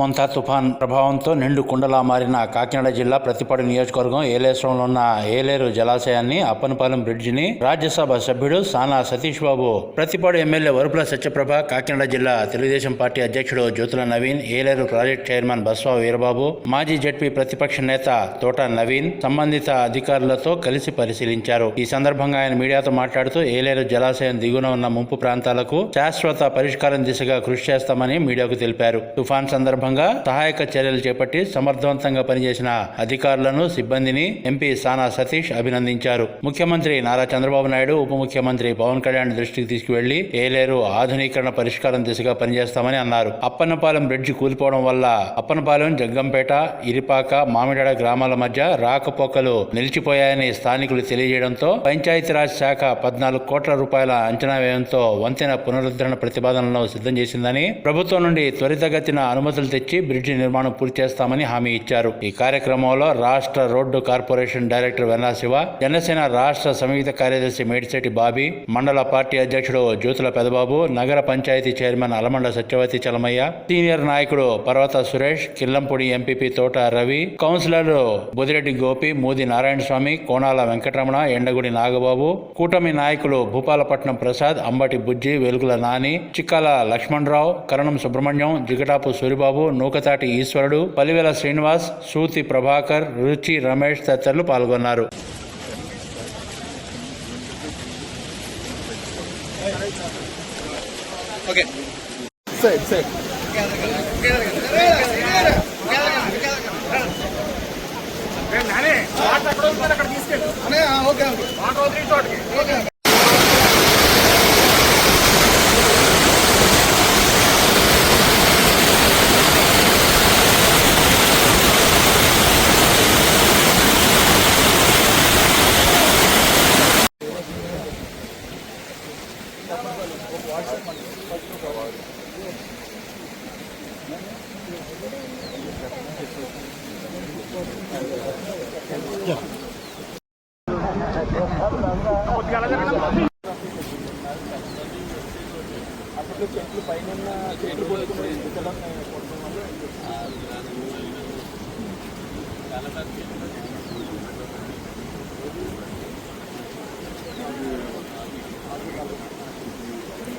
మొంతా తుఫాన్ ప్రభావంతో నిండు కుండలా మారిన కాకినాడ జిల్లా ప్రతిపాడు నియోజకవర్గం ఏలేశ్వరంలో ఉన్న ఏలేరు జలాశయాన్ని అప్పనపాలెం బ్రిడ్జిని రాజ్యసభ సభ్యుడు సానా సతీష్ బాబు ప్రతిపాడు ఎమ్మెల్యే వరుపుల సత్యప్రభ కాకినాడ జిల్లా తెలుగుదేశం పార్టీ అధ్యక్షుడు జ్యోతుల నవీన్ ఏలేరు ప్రాజెక్ట్ చైర్మన్ బస్వా వీరబాబు మాజీ జడ్పీ ప్రతిపక్ష నేత తోట నవీన్ సంబంధిత అధికారులతో కలిసి పరిశీలించారు. ఈ సందర్భంగా ఆయన మీడియాతో మాట్లాడుతూ ఏలేరు జలాశయం దిగున ఉన్న ముంపు ప్రాంతాలకు శాశ్వత పరిష్కారం దిశగా కృషి చేస్తామని మీడియాకు తెలిపారు. తుఫాన్ సందర్భంగా సహాయక చర్యలు చేపట్టి సమర్థవంతంగా పనిచేసిన అధికారులను సిబ్బందిని ఎంపీ సానా సతీష్ అభినందించారు. ముఖ్యమంత్రి నారా చంద్రబాబు నాయుడు ఉప ముఖ్యమంత్రి పవన్ కళ్యాణ్ దృష్టికి తీసుకువెళ్ళి ఏలేరు ఆధునీకరణ పరిష్కారం దిశగా పనిచేస్తామని అన్నారు. అప్పన్నపాలెం బ్రిడ్జి కూలిపోవడం వల్ల అప్పన్నపాలెం జగ్గంపేట ఇరిపాక మామిడాడ గ్రామాల మధ్య రాకపోకలు నిలిచిపోయాయని స్థానికులు తెలియజేయడంతో పంచాయతీరాజ్ శాఖ పద్నాలుగు కోట్ల రూపాయల అంచనా వ్యయంతో వంతెన పునరుద్ధరణ ప్రతిపాదనలను సిద్ధం చేసిందని ప్రభుత్వం నుండి త్వరితగతిన అనుమతులు తెచ్చి బ్రిడ్జి నిర్మాణం పూర్తి చేస్తామని హామీ ఇచ్చారు. ఈ కార్యక్రమంలో రాష్ట్ర road corporation director Venna Siva Janasena రాష్ట్ర సంయుక్త కార్యదర్శి మేడిశెట్టి బాబీ మండల పార్టీ అధ్యక్షుడు జ్యోతుల పెదబాబు నగర పంచాయతీ చైర్మన్ అలమండ సత్యవతి చలమయ్య సీనియర్ నాయకుడు పర్వత సురేష్ కిల్లంపూడి ఎంపీపీ తోట రవి కౌన్సిలర్లు బుదిరెడ్డి గోపి మూది నారాయణ స్వామి కోణాల వెంకటరమణ ఎండగుడి నాగబాబు కూటమి నాయకులు భూపాలపట్నం ప్రసాద్ అంబటి బుజ్జి వెలుగుల నాని చిక్కాల లక్ష్మణరావు కరణం సుబ్రహ్మణ్యం జిగటాపు సూరిబాబు నూకతాటి ఈశ్వరుడు పలివెల శ్రీనివాస్ సూతి ప్రభాకర్ రుచి రమేష్ తదితరులు పాల్గొన్నారు. సైడ్ సైడ్ అనే ఓకే ఓకే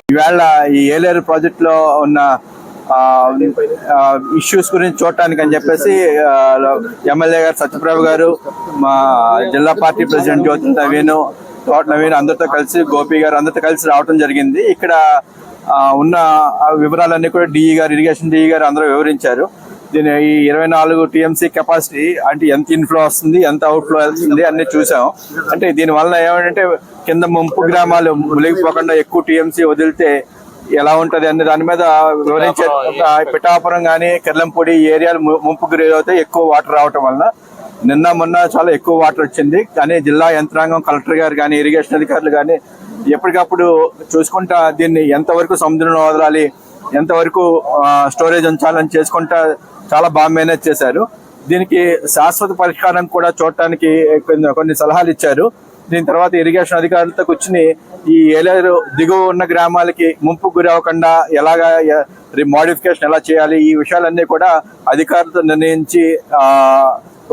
ఈవేళ ఈ ఏలేరు ప్రాజెక్ట్లో ఉన్న ఇష్యూస్ గురించి చూడటానికి అని చెప్పేసి ఎమ్మెల్యే గారు సత్యప్రభు గారు మా జిల్లా పార్టీ ప్రెసిడెంట్ జ్యోతి నవీన్ తోట నవీన్ అందరితో కలిసి గోపి గారు అందరితో కలిసి రావడం జరిగింది. ఇక్కడ ఉన్న వివరాలన్నీ కూడా డిఈ గారు ఇరిగేషన్ డిఈ గారు అందరూ వివరించారు. దీని ఈ ఇరవై నాలుగు టీఎంసీ కెపాసిటీ అంటే ఎంత ఇన్ఫ్లో వస్తుంది ఎంత అవుట్ఫ్లో వెళ్తుంది అన్ని చూసాం. అంటే దీని వలన ఏమంటే కింద ముంపు గ్రామాలు ములిగిపోకుండా ఎక్కువ టీఎంసీ వదిలితే ఎలా ఉంటది అనే దాని మీద వివరించే పిఠాపురం కానీ కిర్లంపూడి ఏరియాలు ముంపు గురి అవుతాయి ఎక్కువ వాటర్ రావటం వలన నిన్న మొన్న చాలా ఎక్కువ వాటర్ వచ్చింది. కానీ జిల్లా యంత్రాంగం కలెక్టర్ గారు కానీ ఇరిగేషన్ అధికారులు కానీ ఎప్పటికప్పుడు చూసుకుంటా దీన్ని ఎంతవరకు సముద్రంలో వదలాలి ఎంతవరకు స్టోరేజ్ ఉంచాలని చేసుకుంటా చాలా బాగా మేనేజ్ చేశారు. దీనికి శాశ్వత పరిష్కారం కూడా చూడటానికి కొన్ని సలహాలు ఇచ్చారు. దీని తర్వాత ఇరిగేషన్ అధికారులతో కూర్చుని ఈ ఏలేరు దిగువ ఉన్న గ్రామాలకి ముంపు గురి అవ్వకుండా ఎలాగా మోడిఫికేషన్ ఎలా చేయాలి ఈ విషయాలన్నీ కూడా అధికారులతో నిర్ణయించి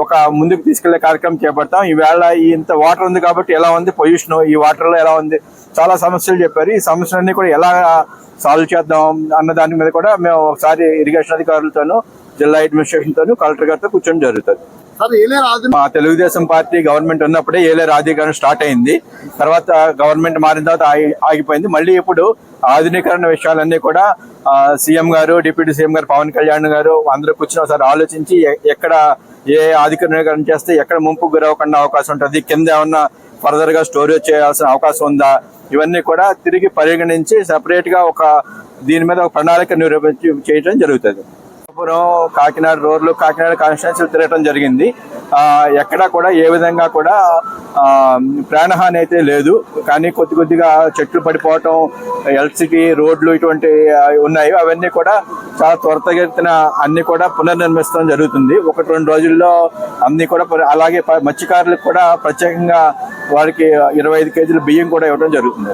ఒక ముందుకు తీసుకెళ్ళే కార్యక్రమం చేపడతాం. ఈవేళ ఇంత వాటర్ ఉంది కాబట్టి ఎలా ఉంది? పొల్యూషన్ ఈ వాటర్లో ఎలా ఉంది? చాలా సమస్యలు చెప్పారు. ఈ సమస్యలన్నీ కూడా ఎలా సాల్వ్ చేద్దాం అన్న దాని మీద కూడా మేము ఒకసారి ఇరిగేషన్ అధికారులతోనూ జిల్లా అడ్మినిస్ట్రేషన్తోనూ కలెక్టర్ గారితో కూర్చొని జరుగుతుంది. మా తెలుగుదేశం పార్టీ గవర్నమెంట్ ఉన్నప్పుడే ఏలే రాజీకరణ స్టార్ట్ అయింది. తర్వాత గవర్నమెంట్ మారిన తర్వాత ఆగిపోయింది. మళ్ళీ ఇప్పుడు ఆధునీకరణ విషయాలన్నీ కూడా సీఎం గారు డిప్యూటీ సీఎం గారు పవన్ కళ్యాణ్ గారు అందరూ కూర్చుని ఒకసారి ఆలోచించి ఎ- ఎక్కడ ఏ ఆధునీకరణ చేస్తే ఎక్కడ ముంపు గురవకుండా అవకాశం ఉంటుంది కింద ఏమన్నా ఫర్దర్గా స్టోరేజ్ చేయాల్సిన అవకాశం ఉందా? ఇవన్నీ కూడా తిరిగి పరిగణించి సెపరేట్గా ఒక దీని మీద ఒక ప్రణాళిక నిరూపించి చేయడం జరుగుతుంది. అనంతపురం కాకినాడ రోడ్లు కాకినాడ కాన్స్టిట్యున్సీ తిరగటం జరిగింది. ఆ, ఎక్కడా కూడా ఏ విధంగా కూడా ఆ, ప్రాణహాని అయితే లేదు. కానీ కొద్ది కొద్దిగా చెట్లు పడిపోవటం ఎలక్ట్రిసిటీ రోడ్లు ఇటువంటి ఉన్నాయి. అవన్నీ కూడా చాలా త్వరతగెత్తిన అన్ని కూడా పునర్నిర్మిస్తడం జరుగుతుంది. ఒకటి రెండు రోజుల్లో అన్ని కూడా అలాగే ప- మత్స్యకారులకు కూడా ప్రత్యేకంగా వారికి ఇరవై ఐదు కేజీల బియ్యం కూడా ఇవ్వడం జరుగుతుంది.